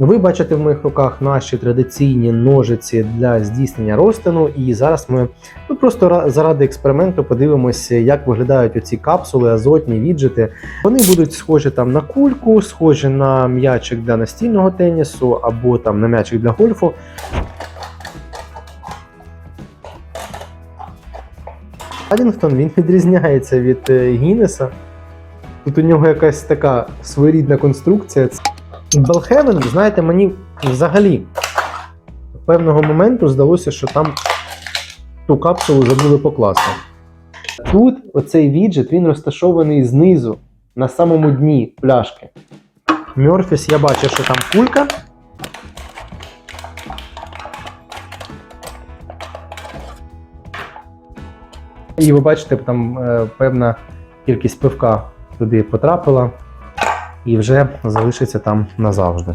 Ви бачите в моїх руках наші традиційні ножиці для здійснення розтину. І зараз ми ну, просто заради експерименту подивимося, як виглядають оці капсули, азотні віджити. Вони будуть схожі там на кульку, схожі на м'ячик для настільного тенісу або там на м'ячик для гольфу. Падінгтон він відрізняється від е, Гіннеса. Тут у нього якась така своєрідна конструкція. Белхевен, знаєте, мені взагалі певного моменту здалося, що там ту капсулу забули покласти. Тут оцей віджит він розташований знизу, на самому дні пляшки. Мьорфіс, я бачу, що там кулька. І ви бачите, там е, певна кількість пивка туди потрапила і вже залишиться там назавжди.